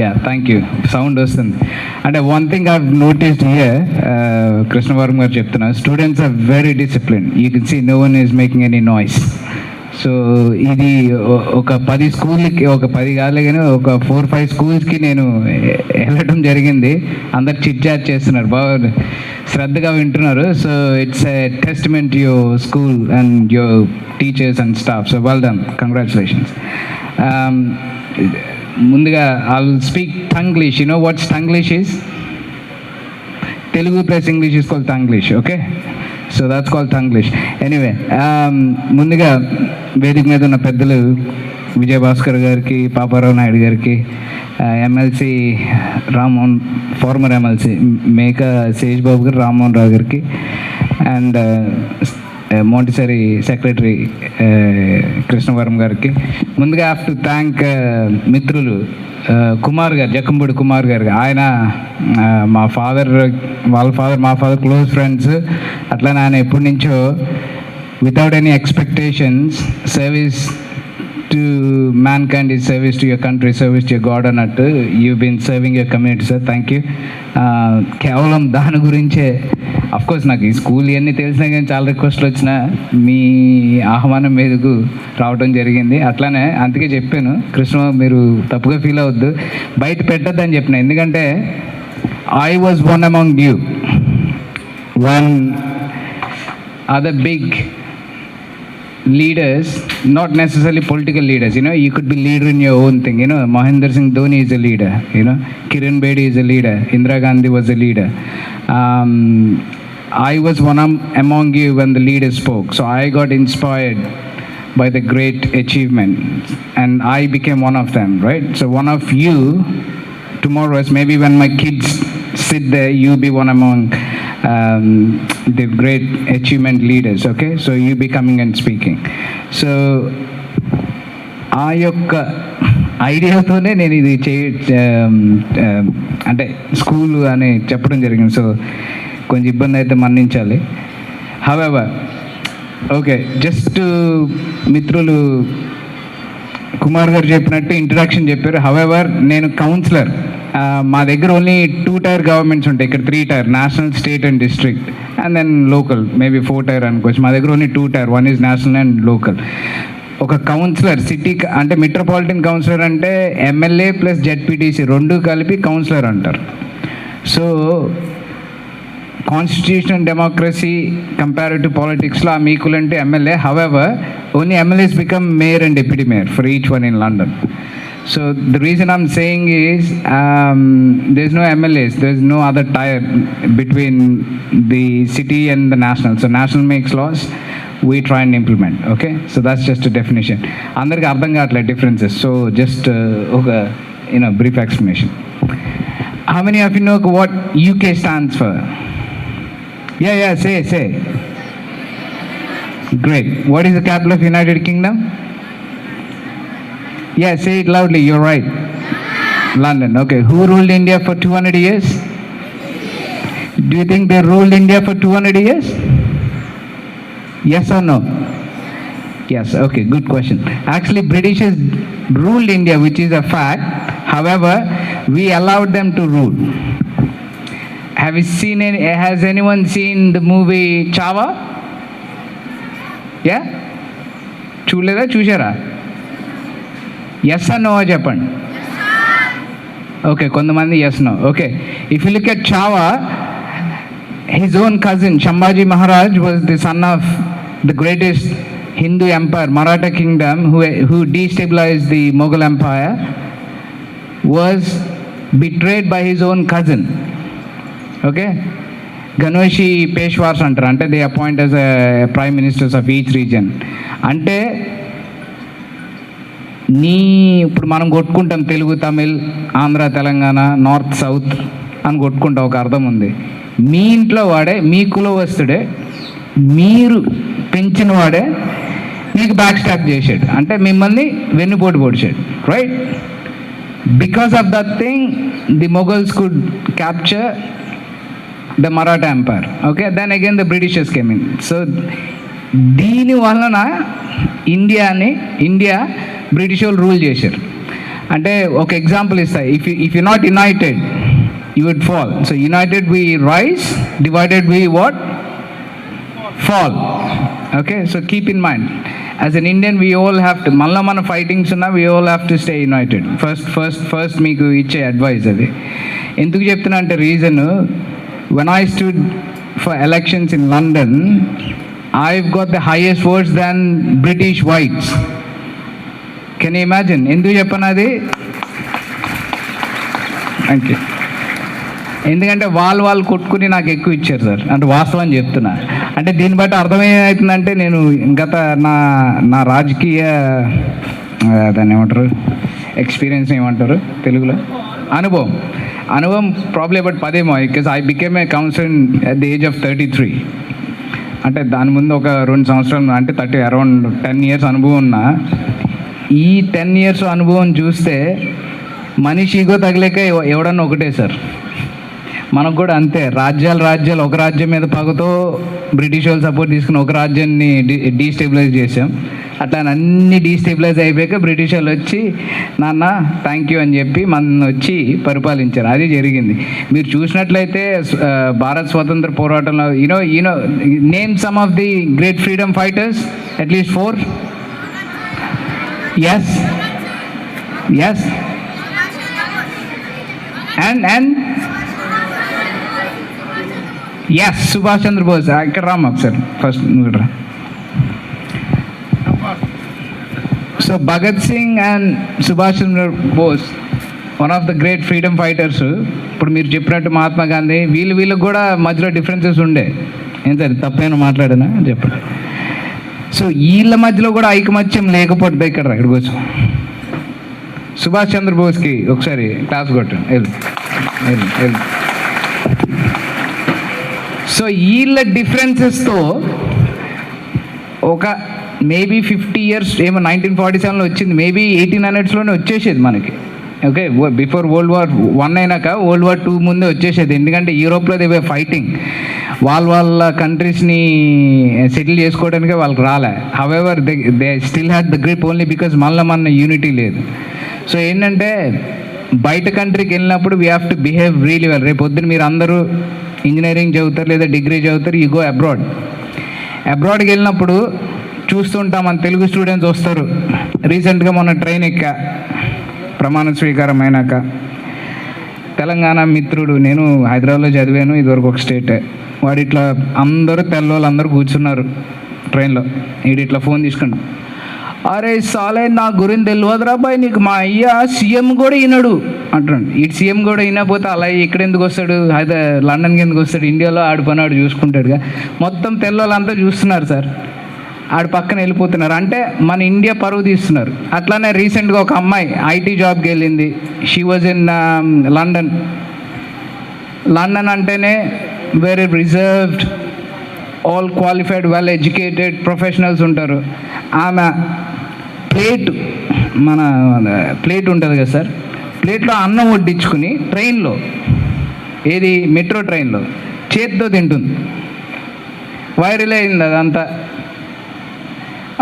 Yeah thank you sound వస్తుంది. అంటే one thing I noticed here Krishnavarma గారు చెప్తున్నా students are very discipline you can see no one is making any noise so ఇది ఒక పది స్కూల్కి ఒక పది కాదు కానీ ఒక ఫోర్ ఫైవ్ స్కూల్స్కి నేను వెళ్ళడం జరిగింది. అందరు చిట్చాట్ చేస్తున్నారు. బాగా శ్రద్ధగా వింటున్నారు. So it's a testament your school and your teachers and staff so well done congratulations ముందుగా all speak Tanglish you know what's Tanglish is Telugu plus English is call Tanglish okay so that's call Tanglish anyway ముందుగా వేదిక మీద ఉన్న పెద్దలు విజయభాస్కర్ గారికి పాపారావు నాయుడు గారికి MLC Rammohan former MLC మేక శేష్ బాబు గారు రామ్మోహన్ రావు గారికి అండ్ మోంటిసరీ సెక్రటరీ కృష్ణవరం గారికి. ముందుగా హ్యావ్ టు థ్యాంక్ మిత్రులు కుమార్ గారు జక్కంపూడి కుమార్ గారు. ఆయన మా ఫాదర్ వాళ్ళ ఫాదర్ మా ఫాదర్ క్లోజ్ ఫ్రెండ్స్. అట్లా ఆయన ఎప్పటి నుంచో without any expectations service to mankind ఈ service to your country service to your god అన్నట్టు you been serving your community sir thank you కేవలం దాని గురించే. కోర్స్ నాకు ఈ స్కూల్ ఇవన్నీ తెలిసినా కానీ చాలా రిక్వెస్ట్లు వచ్చిన మీ ఆహ్వానం మీదకు రావడం జరిగింది. అట్లానే అందుకే చెప్పాను కృష్ణ మీరు తప్పుగా ఫీల్ అవద్దు బయట పెట్టద్దని చెప్పిన. ఎందుకంటే I was one among you one other big leaders, not necessarily political leaders. You know, you could be leader in your own thing. You know, Mahendra Singh Dhoni is a leader. You know, Kiran Bedi is a leader. Indira Gandhi was a leader. Um, I was one among you when the leaders spoke, so I got inspired by the great achievement, and I became one of them. Right. So one of you tomorrow is maybe when my kids sit there, you'll be one among um, the great achievement leaders. Okay, so you be coming and speaking. So ఆ యొక్క ఐడియాతోనే నేను ఇది చే um, um, అంటే school అని చెప్పడం జరిగింది so కొంచెం ఇబ్బంది అయితే మన్నించాలి హవెవర్ ఓకే జస్ట్ మిత్రులు కుమార్ గారు చెప్పినట్టు ఇంట్రడక్షన్ చెప్పారు హవెవర్ నేను కౌన్సిలర్ మా దగ్గర ఓన్లీ టూ టైర్ గవర్నమెంట్స్ ఉంటాయి. ఇక్కడ three tier national state and district and then local maybe four tier అనుకోవచ్చు. మా దగ్గర only two tier one is national and local ఒక కౌన్సిలర్ సిటీ అంటే మెట్రోపాలిటన్ కౌన్సిలర్ అంటే ఎమ్మెల్యే ప్లస్ జెడ్పీటీసీ రెండు కలిపి కౌన్సిలర్ అంటారు. సో కాన్స్టిట్యూషనల్ డెమోక్రసీ కంపారిటివ్ పాలిటిక్స్లో ఆ మీకులంటే MLA however only MLAs become mayor and deputy mayor for each one in London So the reason I'm saying is there is no MLAs there is no other tier between the city and the national so national makes laws we try and implement okay so that's just definition అందరికీ అర్థం కావట్లేదు differences so just ఒక you know brief explanation How many of you know what UK stands for? Yeah, yeah, say, say. Great. What is the capital of United Kingdom? Yeah, say it loudly. You're right. London. Okay. Who ruled India for 200 years? Do you think they ruled India for 200 years? Yes or no? Yes, okay, good question. Actually, Britishers ruled India, which is a fact. However, we allowed them to rule. Have you seen any, has anyone seen the movie Chava? Yeah? చూడలేదా చూసారా yes no చెప్పండి okay కొంతమంది yes no okay if you look at Chhaava his own cousin Shambhaji Maharaj was the son of the greatest Hindu empire, Maratha kingdom, who, who destabilized the Mughal empire, was betrayed by his own cousin. Okay? గణోషి పేష్వార్స్ అంటారు అంటే they appoint as a prime ministers of each region అంటే నీ ఇప్పుడు మనం కొట్టుకుంటాం Telugu Tamil Andhra Telangana north south అని కొట్టుకుంటాం ఒక అర్థం ఉంది. మీ ఇంట్లో వాడే మీ కులవస్తుడే మీరు పెంచిన వాడే మీకు బ్యాక్ స్టాప్ చేసాడు అంటే మిమ్మల్ని వెన్నుపోటు పొడిచాడు right because of that thing the Mughals could capture the Maratha empire okay then again the Britishers came in so దీని వలన ఇండియాని ఇండియా బ్రిటిష్ వాళ్ళు రూల్ చేశారు. అంటే ఒక ఎగ్జాంపుల్ ఇస్తాయి if if you not united you would fall so united we rise divided we what fall okay so keep in mind as an Indian we all have to మళ్ళీ మన fightings ఉన్నా we all have to stay united first first first మీకు ఇచ్చే advice అది. ఎందుకు చెప్తున్నా అంటే reason when I stood for elections in London I got the highest words than British whites can imagine ఎందుకు చెప్పను అది థ్యాంక్ యూ ఎందుకంటే వాళ్ళు వాళ్ళు కొట్టుకుని నాకు ఎక్కువ ఇచ్చారు సార్. అంటే వాస్తవం చెప్తున్నా. అంటే దీన్ని బట్టి అర్థమేమవుతుందంటే నేను గత నా నా రాజకీయ దాన్ని ఏమంటారు? ఎక్స్పీరియన్స్ ఏమంటారు తెలుగులో? అనుభవం. అనుభవం problem but పదేమో because I became a council at the age of thirty three అంటే దాని ముందు ఒక రెండు సంవత్సరాలు అంటే థర్టీ అరౌండ్ టెన్ ఇయర్స్ అనుభవం ఉన్నా ఈ టెన్ ఇయర్స్ అనుభవం చూస్తే మనిషి ఈగో తగిలేక ఎవడన్నా ఒకటే సార్. మనకు కూడా అంతే. రాజ్యాలు రాజ్యాలు ఒక రాజ్యం మీద పగతో బ్రిటిష్ వాళ్ళు సపోర్ట్ తీసుకుని ఒక రాజ్యాన్ని డీస్టెబిలైజ్ చేసాం అట్లా అన్ని డీస్టెబిలైజ్ అయిపోయాక బ్రిటిష్ వాళ్ళు వచ్చి నాన్న థ్యాంక్ యూ అని చెప్పి మన వచ్చి పరిపాలించారు. అది జరిగింది. మీరు చూసినట్లయితే భారత్ స్వతంత్ర పోరాటంలో you know you know name some of the great freedom fighters at least four yes yes and and yes Subhash Chandra Bose ఇక్కడ రామ్మా ఒకసారి ఫస్ట్ నువ్వు రా. So Bhagat Singh and Subhash Chandra Bose one of the great freedom fighters ఇప్పుడు మీరు చెప్పినట్టు మహాత్మా గాంధీ వీళ్ళు వీళ్ళకి కూడా మధ్యలో డిఫరెన్సెస్ ఉండే. ఏం సార్ తప్పైనా మాట్లాడినా? చెప్పండి. సో వీళ్ళ మధ్యలో కూడా ఐకమత్యం లేకపోతే ఇక్కడ ఇక్కడ కూర్చో. సుభాష్ చంద్రబోస్కి ఒకసారి క్లాస్ కొట్టండి వెళ్ళు. వెళ్ళు వెళ్ళు. సో వీళ్ళ డిఫరెన్సెస్తో ఒక మేబీ ఫిఫ్టీ ఇయర్స్ ఏమో నైన్టీన్ ఫార్టీ సెవెన్లో వచ్చింది. మేబీ ఎయిటీన్ హండ్రెడ్స్లోనే వచ్చేసేది మనకి. Okay before world war one అయినాక వరల్డ్ వార్ టూ ముందే వచ్చేసేది. ఎందుకంటే యూరోప్లో దే ఫైటింగ్ వాళ్ళ వాళ్ళ కంట్రీస్ని సెటిల్ చేసుకోవడానికి వాళ్ళకి రాలే. However they they still had the grip only because మళ్ళీ మన యూనిటీ లేదు. సో ఏంటంటే బయట కంట్రీకి వెళ్ళినప్పుడు we have to behave really well రేపు పొద్దున మీరు అందరూ ఇంజనీరింగ్ చదువుతారు లేదా డిగ్రీ చదువుతారు యూ గో అబ్రాడ్ అబ్రాడ్కి వెళ్ళినప్పుడు చూస్తుంటాం మన తెలుగు స్టూడెంట్స్ వస్తారు. రీసెంట్గా మొన్న ట్రైన్ ఎక్కా. ప్రమాణ స్వీకారం అయినాక తెలంగాణ మిత్రుడు నేను హైదరాబాద్లో చదివాను ఇదివరకు ఒక స్టేట్. వాడు ఇట్లా అందరూ తెల్లవాళ్ళు అందరూ కూర్చున్నారు ట్రైన్లో. ఈడు ఇట్లా ఫోన్ తీసుకున్నాడు. అరే సాలే నా గురించి తెలియదురా బాయ్ నీకు మా అయ్య సీఎం కూడా ఈనడు అంటున్నాడు. ఇటు సీఎం కూడా వినకపోతే అలా ఇక్కడ ఎందుకు వస్తాడు? అయితే లండన్కి ఎందుకు వస్తాడు? ఇండియాలో ఆడు పని ఆడు చూసుకుంటాడుగా. మొత్తం తెల్లవాళ్ళంతా చూస్తున్నారు సార్. ఆడు పక్కన వెళ్ళిపోతున్నారు. అంటే మన ఇండియా పరువు తీస్తున్నారు. అట్లానే రీసెంట్గా ఒక అమ్మాయి ఐటీ జాబ్కి వెళ్ళింది. She was in London London అంటేనే very reserved all qualified well educated professionals ఉంటారు. ఆమె ప్లేట్ మన ప్లేట్ ఉంటుంది కదా సార్? ప్లేట్లో అన్నం వడ్డించుకుని ట్రైన్లో ఏది మెట్రో ట్రైన్లో చేతితో తింటుంది. వైరల్ అయింది అదంతా.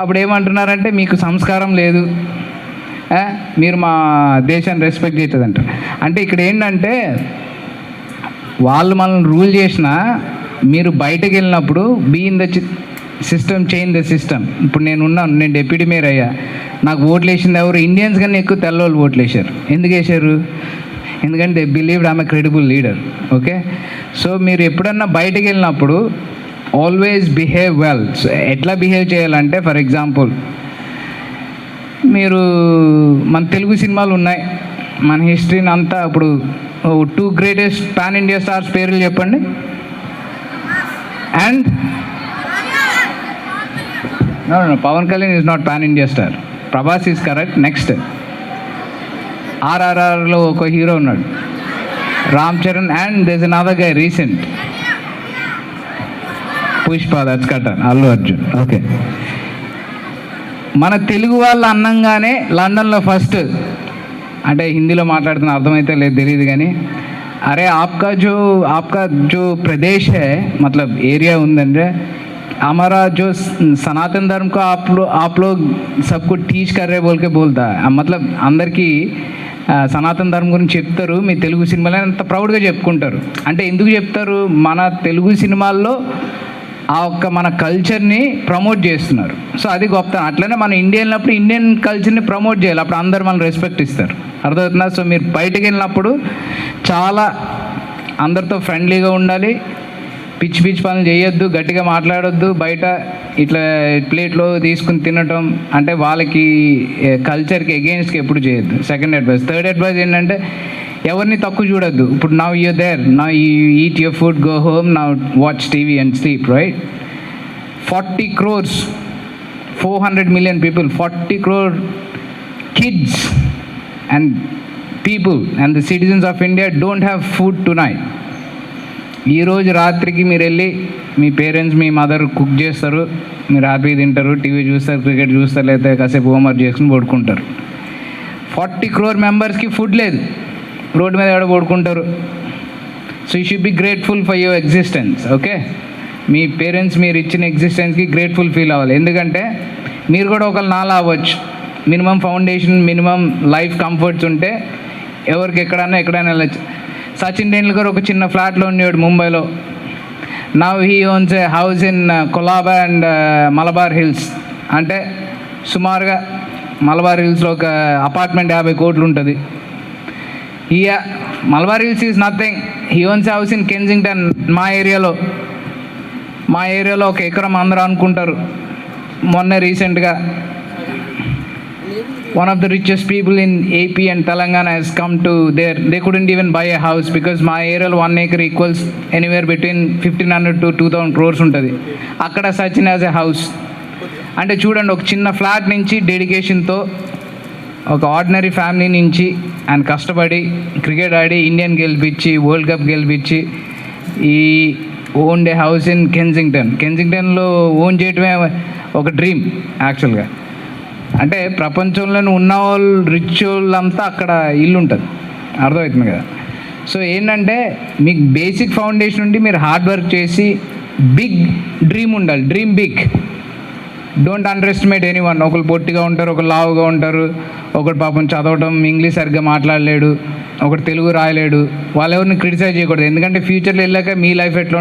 అప్పుడు ఏమంటున్నారంటే మీకు సంస్కారం లేదు. మీరు మా దేశాన్ని రెస్పెక్ట్ చేయలేదంట అంటే ఇక్కడ ఏంటంటే వాళ్ళు మనల్ని రూల్ చేసినా మీరు బయటకు వెళ్ళినప్పుడు be in the system change the system. ఇప్పుడు నేను ఉన్నాను నేను డెప్యూటీ మేయర్ అయ్యా. నాకు ఓట్లు వేసింది ఎవరు? ఇండియన్స్ కన్నా ఎక్కువ తెల్లవాళ్ళు ఓట్లు వేశారు ఎందుకు వేశారు? ఎందుకంటే దే బిలీవ్డ్ ఆమె క్రెడిబుల్ లీడర్ ఓకే? సో మీరు ఎప్పుడన్నా బయటకు వెళ్ళినప్పుడు ఆల్వేస్ బిహేవ్ వెల్ ఎట్లా బిహేవ్ చేయాలంటే ఫర్ ఎగ్జాంపుల్ మీరు మన తెలుగు సినిమాలు ఉన్నాయి. మన హిస్టరీని అంతా ఇప్పుడు two greatest pan India stars పేర్లు చెప్పండి. And Pawan Kalyan is not pan India star Prabhas is correct next ఆర్ఆర్ఆర్లో ఒక హీరో ఉన్నాడు. Ram Charan and this other guy recent Pushpa that's cutter Allu Arjun okay మన తెలుగు వాళ్ళు అన్నంగానే లండన్లో first అంటే హిందీలో మాట్లాడుతున్న అర్థమైతే లేదు తెలియదు కానీ అరే ఆప్కా జో ఆప్కా జో ప్రదేశ్ హే మతలబ్ ఏరియా ఉందంటే हमारा जो सनातन धर्म को आप लोग आप लोग सबको टीच कर रहे बोल के बोलता है मतलब అందరికీ ఆ, సనాతన ధర్మం గురించి చెప్తారు మీ తెలుగు సినిమాలో అంత ప్రౌడ్గా చెప్పుకుంటారు అంటే ఎందుకు చెప్తారు మన తెలుగు సినిమాల్లో ఆ ఒక్క మన కల్చర్ని ప్రమోట్ చేస్తున్నారు. సో అది గొప్ప. అట్లనే మన ఇండియా వెళ్ళినప్పుడు ఇండియన్ కల్చర్ని ప్రమోట్ చేయాలి. అప్పుడు అందరు మనం రెస్పెక్ట్ ఇస్తారు. అర్థమవుతుందా? సో మీరు బయటకు వెళ్ళినప్పుడు చాలా అందరితో ఫ్రెండ్లీగా ఉండాలి. పిచ్చి పిచ్చి పనులు చేయొద్దు గట్టిగా మాట్లాడొద్దు బయట ఇట్లా ప్లేట్లో తీసుకుని తినటం అంటే వాళ్ళకి కల్చర్కి అగేన్స్ట్కి ఎప్పుడు చేయొద్దు. సెకండ్ అడ్వైస్ థర్డ్ అడ్వైస్ ఏంటంటే ఎవరిని తక్కువ చూడొద్దు. ఇప్పుడు నవ్ యూ దేర్ నా you eat your food go home నా watch TV and sleep right forty crores four hundred million people forty crore kids and people and the citizens of India don't have food to night ఈరోజు రాత్రికి మీరు వెళ్ళి మీ parents మీ mother cook చేస్తారు. మీరు happy తింటారు. టీవీ చూస్తారు క్రికెట్ చూస్తారు లేకపోతే కాసేపు హోంవర్క్ చేసుకుని పడుకుంటారు. ఫార్టీ క్రోర్ మెంబర్స్కి ఫుడ్ లేదు. రోడ్డు మీద ఎవడ పడుకుంటారు so you should be grateful for your existence okay me parents మీరు ఇచ్చిన ఎగ్జిస్టెన్స్కి గ్రేట్ఫుల్ ఫీల్ అవ్వాలి. ఎందుకంటే మీరు కూడా ఒకళ్ళు నాలా అవ్వచ్చు. Minimum foundation minimum life comforts ఉంటే ఎవరికి ఎక్కడన్నా ఎక్కడైనా వెళ్ళచ్చు. సచిన్ టెండూల్కర్ ఒక చిన్న ఫ్లాట్లో ఉండేవాడు ముంబైలో. Now he owns a house in Colaba and Malabar Hills అంటే సుమారుగా మలబార్ హిల్స్లో ఒక అపార్ట్మెంట్ యాభై కోట్లు ఉంటుంది. ఈ Malabar Hills is nothing he owns house in Kensington మా ఏరియాలో. మా ఏరియాలో ఒక ఎకరం అందరూ అనుకుంటారు. మొన్న రీసెంట్గా one of the richest people in AP and Telangana he's come to there they couldn't even buy a house because మా ఏరియాలో one acre equals anywhere between fifteen hundred to two thousand crores ఉంటుంది. అక్కడ Sachin as a house అంటే చూడండి ఒక చిన్న flat నుంచి డెడికేషన్తో ఒక ఆర్డినరీ ఫ్యామిలీ నుంచి ఆయన కష్టపడి క్రికెట్ ఆడి ఇండియన్ గెలిపించి వరల్డ్ కప్ గెలిపించి ఈ own the house in Kensington కెన్జింగ్టన్లో own చేయటమే ఒక డ్రీమ్ యాక్చువల్గా అంటే ప్రపంచంలోనే ఉన్న వాళ్ళు రిచ్ వాళ్ళంతా అక్కడ ఇల్లు ఉంటుంది. అర్థమవుతుంది కదా? సో ఏంటంటే మీకు బేసిక్ ఫౌండేషన్ ఉండి మీరు హార్డ్ వర్క్ చేసి బిగ్ డ్రీమ్ ఉండాలి. Dream big don't underestimate anyone ఒకరు పొట్టిగా ఉంటారు ఒకరు లావుగా ఉంటారు. ఒకటి పాపం చదవటం ఇంగ్లీష్ సరిగ్గా మాట్లాడలేడు. ఒకటి తెలుగు రాయలేడు. వాళ్ళు ఎవరిని క్రిటిసైజ్ చేయకూడదు. ఎందుకంటే ఫ్యూచర్లో వెళ్ళాక మీ లైఫ్ ఎట్లా